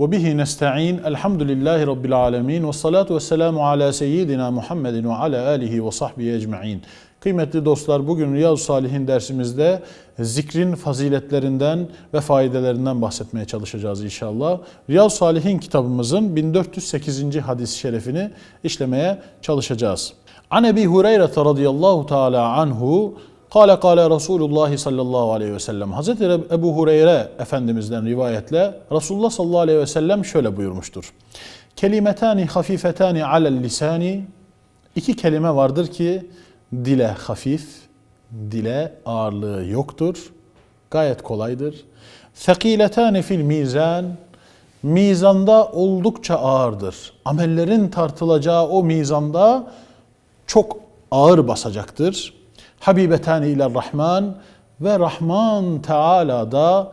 Ve bihi nestaîn. Elhamdülillahi rabbil alamin ve salatu vesselamu ala seyyidina Muhammedin ve ala alihi ve sahbihi ecmaîn. Kıymetli dostlar, bugün Riyaz Salihin dersimizde zikrin faziletlerinden ve faydelerinden bahsetmeye çalışacağız inşallah. Riyaz Salihin kitabımızın 1408. hadis-i şerefini işlemeye çalışacağız. An Ebi Hureyre radıyallahu teala anhu Kale kale Resulullah sallallahu aleyhi ve sellem. Hazreti Ebu Hureyre Efendimiz'den rivayetle Resulullah sallallahu aleyhi ve sellem şöyle buyurmuştur. Kelimetani hafifetani alel lisani iki kelime vardır ki dile hafif, dile ağırlığı yoktur. Gayet kolaydır. Sekiletani fil mizan mizanda oldukça ağırdır. Amellerin tartılacağı o mizanda çok ağır basacaktır. Habibetani ile Rahman ve Rahman Teala da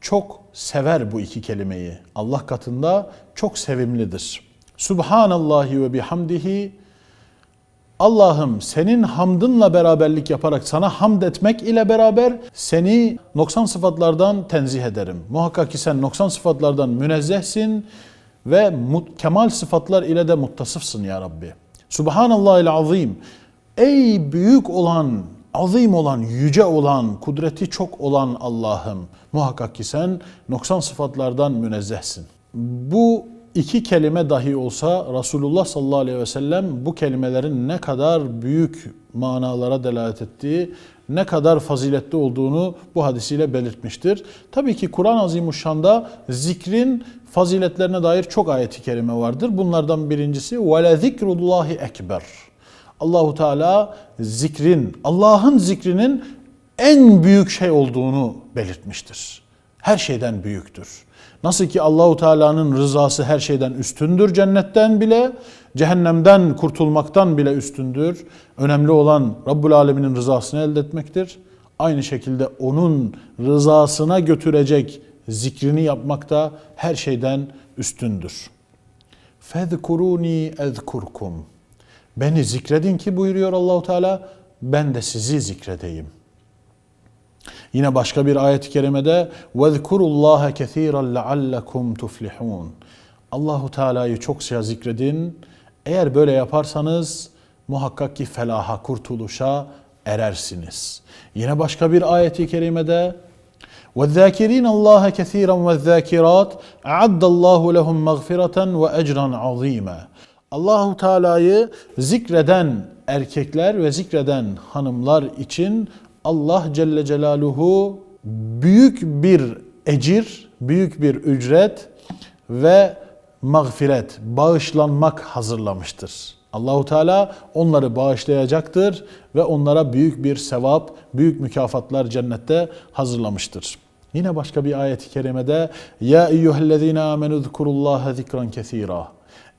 çok sever bu iki kelimeyi. Allah katında çok sevimlidir. Subhanallahi ve bihamdihi Allah'ım senin hamdınla beraberlik yaparak sana hamd etmek ile beraber seni noksan sıfatlardan tenzih ederim. Muhakkak ki sen noksan sıfatlardan münezzehsin ve kemal sıfatlar ile de muttasıfsın ya Rabbi. Subhanallahil azim. Ey büyük olan, azim olan, yüce olan, kudreti çok olan Allah'ım. Muhakkak ki sen noksan sıfatlardan münezzehsin. Bu iki kelime dahi olsa Resulullah sallallahu aleyhi ve sellem bu kelimelerin ne kadar büyük manalara delalet ettiği, ne kadar faziletli olduğunu bu hadisiyle belirtmiştir. Tabii ki Kur'an-ı Azimuşşan'da zikrin faziletlerine dair çok ayeti kerime vardır. Bunlardan birincisi وَلَا ذِكْرُ اللّٰهِ ekber. Allahu Teala zikrin, Allah'ın zikrinin en büyük şey olduğunu belirtmiştir. Her şeyden büyüktür. Nasıl ki Allahu Teala'nın rızası her şeyden üstündür cennetten bile, cehennemden kurtulmaktan bile üstündür. Önemli olan Rabbul Alemin'in rızasını elde etmektir. Aynı şekilde onun rızasına götürecek zikrini yapmak da her şeyden üstündür. Fezkuruni ezkurkum. Beni zikredin ki buyuruyor Allahu Teala ben de sizi zikredeyim. Yine başka bir ayet-i kerimede "Vezkurullaha kesiran leallekum tuflihun." Allahu Teala'yı çokça zikredin. Eğer böyle yaparsanız muhakkak ki felaha, kurtuluşa erersiniz. Yine başka bir ayet-i kerimede وَالذَّاكِرِينَ اللّٰهَ كَثِيرًا وَالذَّاكِرَاتِ اَعَدَّ اللّٰهُ لَهُمْ مَغْفِرَةً وَاَجْرًا عَظ۪يمًا Allahu Teala'yı zikreden erkekler ve zikreden hanımlar için Allah Celle Celaluhu büyük bir ecir, büyük bir ücret ve mağfiret, bağışlanmak hazırlamıştır. Allahu Teala onları bağışlayacaktır ve onlara büyük bir sevap, büyük mükafatlar cennette hazırlamıştır. Yine başka bir ayet-i kerimede ya eyyuhellezine amenu zkurullaha zikran kesira.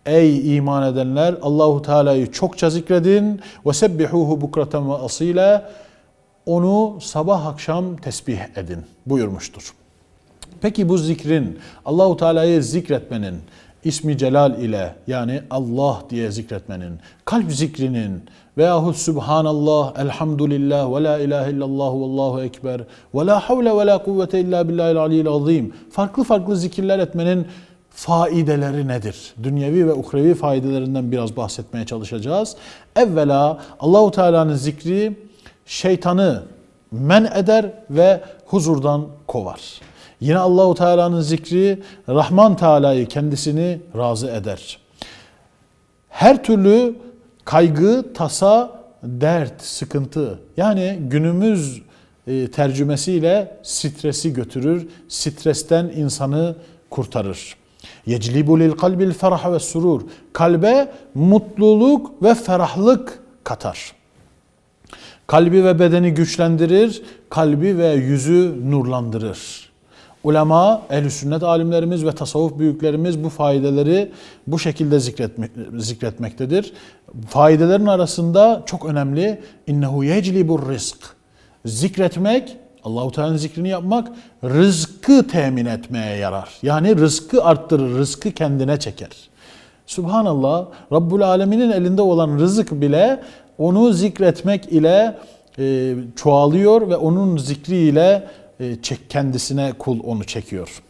Ey iman edenler Allahu Teala'yı çokça zikredin ve sebbihuhu bukraten ve asile onu sabah akşam tesbih edin buyurmuştur. Peki bu zikrin Allahu Teala'yı zikretmenin ismi celal ile yani Allah diye zikretmenin, kalp zikrinin veyahut Subhanallah, Elhamdülillah ve la ilahe illallah ve Allahu ekber ve la havle ve la kuvvete illa billahil aliyyil azim farklı farklı zikirler etmenin faideleri nedir? Dünyevi ve uhrevi faydelerinden biraz bahsetmeye çalışacağız. Evvela Allahu Teala'nın zikri şeytanı men eder ve huzurdan kovar. Yine Allahu Teala'nın zikri Rahman Teala'yı kendisini razı eder. Her türlü kaygı, tasa, dert, sıkıntı yani günümüz e, tercümesiyle stresi götürür, stresten insanı kurtarır. Yeclibu lil kalbil ferah ve surur. Kalbe mutluluk ve ferahlık katar. Kalbi ve bedeni güçlendirir, kalbi ve yüzü nurlandırır. ulema, ehl sünnet alimlerimiz ve tasavvuf büyüklerimiz bu faydeleri bu şekilde zikretme, zikretmektedir. Faydelerin arasında çok önemli innehu yeclibur rizk. Zikretmek, Allahu Teala'nın zikrini yapmak rızkı temin etmeye yarar. Yani rızkı arttırır, rızkı kendine çeker. Subhanallah, Rabbul Alemin'in elinde olan rızık bile onu zikretmek ile e, çoğalıyor ve onun zikriyle e, çek, kendisine kul onu çekiyor.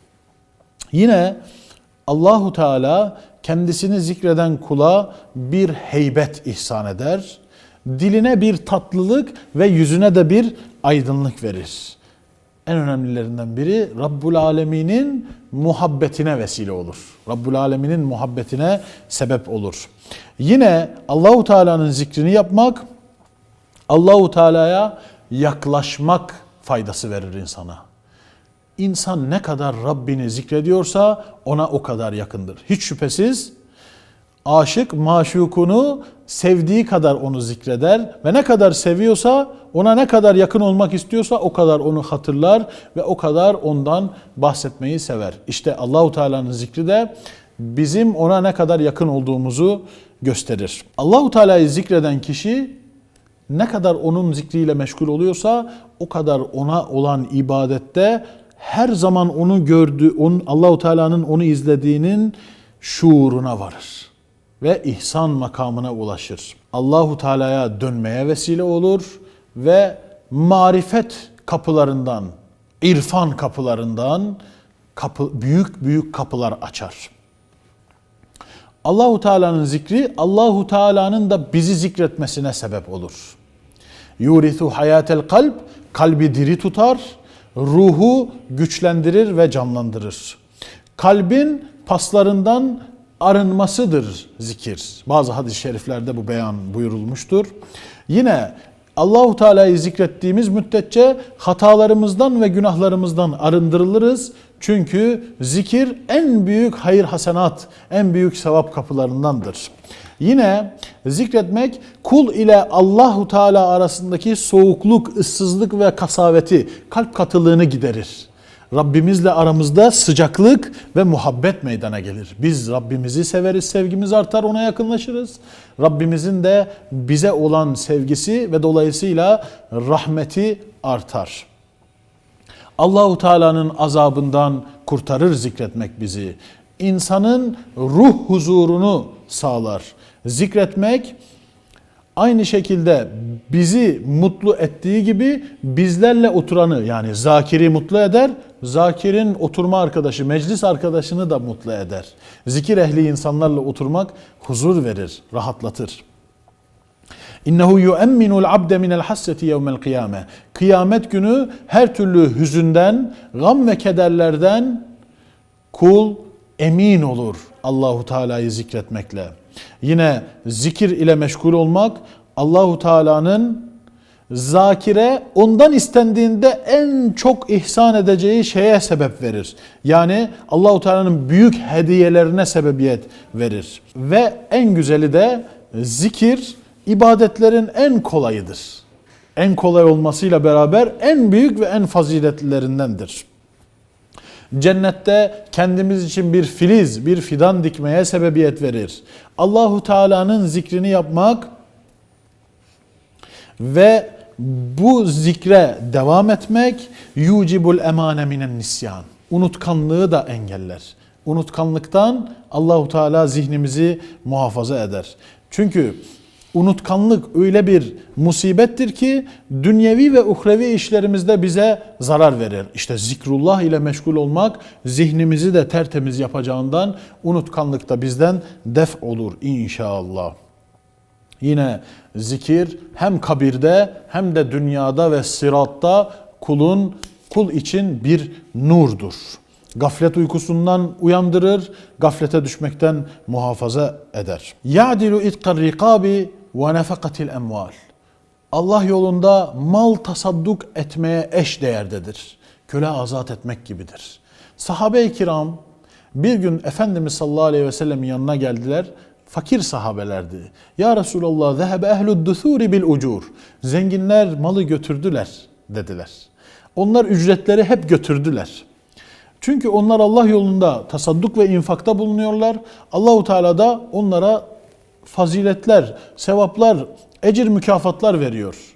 Yine Allahu Teala kendisini zikreden kula bir heybet ihsan eder. Diline bir tatlılık ve yüzüne de bir aydınlık verir. En önemlilerinden biri Rabbul Alemin'in muhabbetine vesile olur. Rabbul Alemin'in muhabbetine sebep olur. Yine Allahu Teala'nın zikrini yapmak Allahu Teala'ya yaklaşmak faydası verir insana. İnsan ne kadar Rabbini zikrediyorsa ona o kadar yakındır. Hiç şüphesiz aşık maşukunu sevdiği kadar onu zikreder ve ne kadar seviyorsa ona ne kadar yakın olmak istiyorsa o kadar onu hatırlar ve o kadar ondan bahsetmeyi sever. İşte Allahu Teala'nın zikri de bizim ona ne kadar yakın olduğumuzu gösterir. Allahu Teala'yı zikreden kişi ne kadar onun zikriyle meşgul oluyorsa o kadar ona olan ibadette her zaman onu gördü, onun Allahu Teala'nın onu izlediğinin şuuruna varır ve ihsan makamına ulaşır. Allahu Teala'ya dönmeye vesile olur ve marifet kapılarından, irfan kapılarından kapı, büyük büyük kapılar açar. Allahu Teala'nın zikri Allahu Teala'nın da bizi zikretmesine sebep olur. Yurithu hayatel kalp kalbi diri tutar, ruhu güçlendirir ve canlandırır. Kalbin paslarından arınmasıdır zikir. Bazı hadis-i şeriflerde bu beyan buyurulmuştur. Yine Allahu Teala'yı zikrettiğimiz müddetçe hatalarımızdan ve günahlarımızdan arındırılırız. Çünkü zikir en büyük hayır hasenat, en büyük sevap kapılarındandır. Yine zikretmek kul ile Allahu Teala arasındaki soğukluk, ıssızlık ve kasaveti, kalp katılığını giderir. Rabbimizle aramızda sıcaklık ve muhabbet meydana gelir. Biz Rabbimizi severiz, sevgimiz artar, ona yakınlaşırız. Rabbimizin de bize olan sevgisi ve dolayısıyla rahmeti artar. Allahu Teala'nın azabından kurtarır zikretmek bizi. İnsanın ruh huzurunu sağlar. Zikretmek aynı şekilde bizi mutlu ettiği gibi bizlerle oturanı yani zakiri mutlu eder. Zakirin oturma arkadaşı, meclis arkadaşını da mutlu eder. Zikir ehli insanlarla oturmak huzur verir, rahatlatır. İnnehu yu'emminul abde minel hasseti yevmel kıyame. Kıyamet günü her türlü hüzünden, gam ve kederlerden kul emin olur Allahu Teala'yı zikretmekle. Yine zikir ile meşgul olmak Allahu Teala'nın zakire ondan istendiğinde en çok ihsan edeceği şeye sebep verir. Yani Allahu Teala'nın büyük hediyelerine sebebiyet verir. Ve en güzeli de zikir ibadetlerin en kolayıdır. En kolay olmasıyla beraber en büyük ve en faziletlilerindendir. Cennette kendimiz için bir filiz, bir fidan dikmeye sebebiyet verir. Allahu Teala'nın zikrini yapmak ve bu zikre devam etmek yucibul emane minen nisyan. Unutkanlığı da engeller. Unutkanlıktan Allahu Teala zihnimizi muhafaza eder. Çünkü unutkanlık öyle bir musibettir ki dünyevi ve uhrevi işlerimizde bize zarar verir. İşte zikrullah ile meşgul olmak zihnimizi de tertemiz yapacağından unutkanlık da bizden def olur inşallah. Yine zikir hem kabirde hem de dünyada ve siratta kulun kul için bir nurdur. Gaflet uykusundan uyandırır, gaflete düşmekten muhafaza eder. Ya'dilu itkar rikabi ve nefakatil emval. Allah yolunda mal tasadduk etmeye eş değerdedir. Köle azat etmek gibidir. Sahabe-i kiram bir gün Efendimiz sallallahu aleyhi ve sellem yanına geldiler. Fakir sahabelerdi. Ya Resulallah zehebe ehlud dusuri bil ucur. Zenginler malı götürdüler dediler. Onlar ücretleri hep götürdüler. Çünkü onlar Allah yolunda tasadduk ve infakta bulunuyorlar. Allahu Teala da onlara faziletler, sevaplar, ecir mükafatlar veriyor.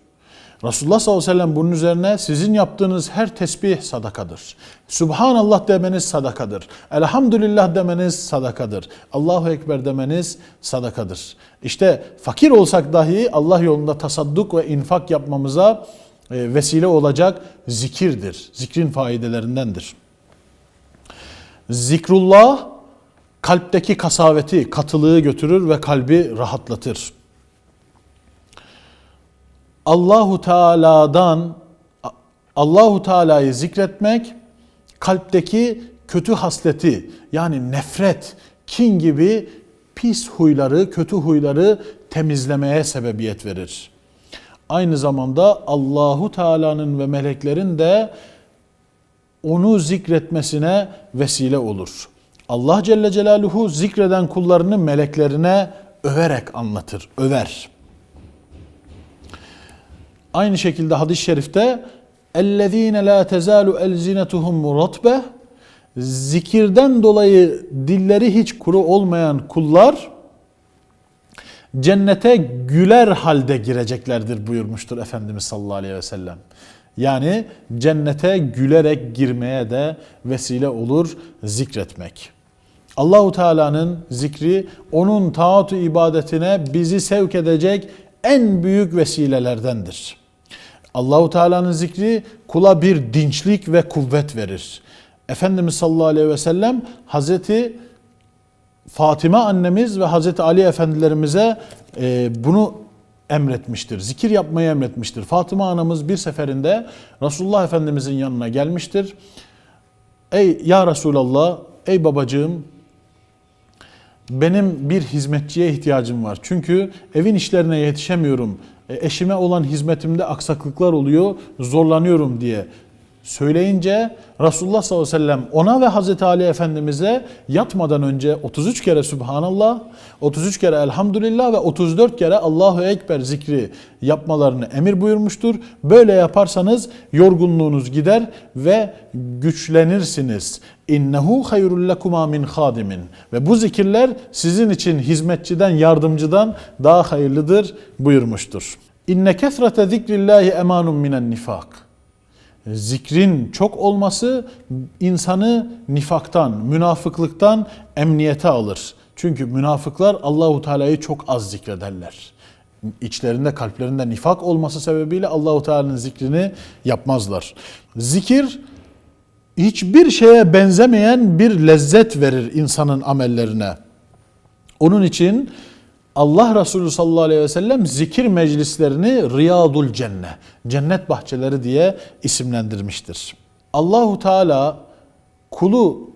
Resulullah sallallahu aleyhi ve sellem bunun üzerine sizin yaptığınız her tesbih sadakadır. Subhanallah demeniz sadakadır. Elhamdülillah demeniz sadakadır. Allahu Ekber demeniz sadakadır. İşte fakir olsak dahi Allah yolunda tasadduk ve infak yapmamıza e, vesile olacak zikirdir. Zikrin faidelerindendir. Zikrullah kalpteki kasaveti, katılığı götürür ve kalbi rahatlatır. Allahu Teala'dan Allahu Teala'yı zikretmek kalpteki kötü hasleti yani nefret, kin gibi pis huyları, kötü huyları temizlemeye sebebiyet verir. Aynı zamanda Allahu Teala'nın ve meleklerin de onu zikretmesine vesile olur. Allah Celle Celaluhu zikreden kullarını meleklerine överek anlatır, över. Aynı şekilde hadis-i şerifte اَلَّذ۪ينَ لَا تَزَالُ اَلْزِنَتُهُمْ رَطْبَةً Zikirden dolayı dilleri hiç kuru olmayan kullar cennete güler halde gireceklerdir buyurmuştur Efendimiz sallallahu aleyhi ve sellem. Yani cennete gülerek girmeye de vesile olur zikretmek. Allahu Teala'nın zikri onun taatu ibadetine bizi sevk edecek en büyük vesilelerdendir. Allahu Teala'nın zikri kula bir dinçlik ve kuvvet verir. Efendimiz sallallahu aleyhi ve sellem Hazreti Fatime annemiz ve Hazreti Ali efendilerimize e, bunu emretmiştir. Zikir yapmayı emretmiştir. Fatıma anamız bir seferinde Resulullah Efendimizin yanına gelmiştir. Ey ya Resulallah, ey babacığım benim bir hizmetçiye ihtiyacım var. Çünkü evin işlerine yetişemiyorum. E, Eşime olan hizmetimde aksaklıklar oluyor, zorlanıyorum diye söyleyince Resulullah sallallahu aleyhi ve sellem ona ve Hazreti Ali Efendimiz'e yatmadan önce 33 kere Subhanallah, 33 kere Elhamdülillah ve 34 kere Allahu Ekber zikri yapmalarını emir buyurmuştur. Böyle yaparsanız yorgunluğunuz gider ve güçlenirsiniz. İnnehu hayrul lekuma min hadimin. Ve bu zikirler sizin için hizmetçiden, yardımcıdan daha hayırlıdır buyurmuştur. İnne kesrete zikrillahi emanun minen nifak zikrin çok olması insanı nifaktan, münafıklıktan emniyete alır. Çünkü münafıklar Allahu Teala'yı çok az zikrederler. İçlerinde, kalplerinde nifak olması sebebiyle Allahu Teala'nın zikrini yapmazlar. Zikir hiçbir şeye benzemeyen bir lezzet verir insanın amellerine. Onun için Allah Resulü sallallahu aleyhi ve sellem zikir meclislerini Riyadul Cenne, cennet bahçeleri diye isimlendirmiştir. Allahu Teala kulu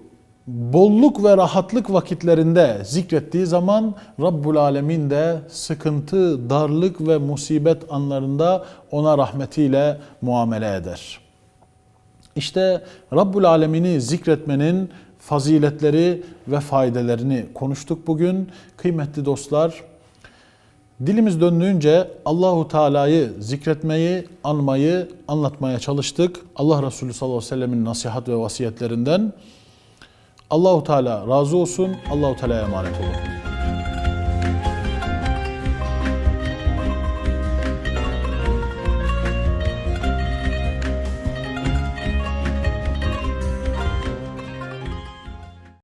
bolluk ve rahatlık vakitlerinde zikrettiği zaman Rabbul Alemin de sıkıntı, darlık ve musibet anlarında ona rahmetiyle muamele eder. İşte Rabbul Alemini zikretmenin faziletleri ve faydelerini konuştuk bugün. Kıymetli dostlar, dilimiz döndüğünce Allahu Teala'yı zikretmeyi, anmayı, anlatmaya çalıştık. Allah Resulü sallallahu aleyhi ve sellemin nasihat ve vasiyetlerinden. Allahu Teala razı olsun. Allahu Teala'ya emanet olun.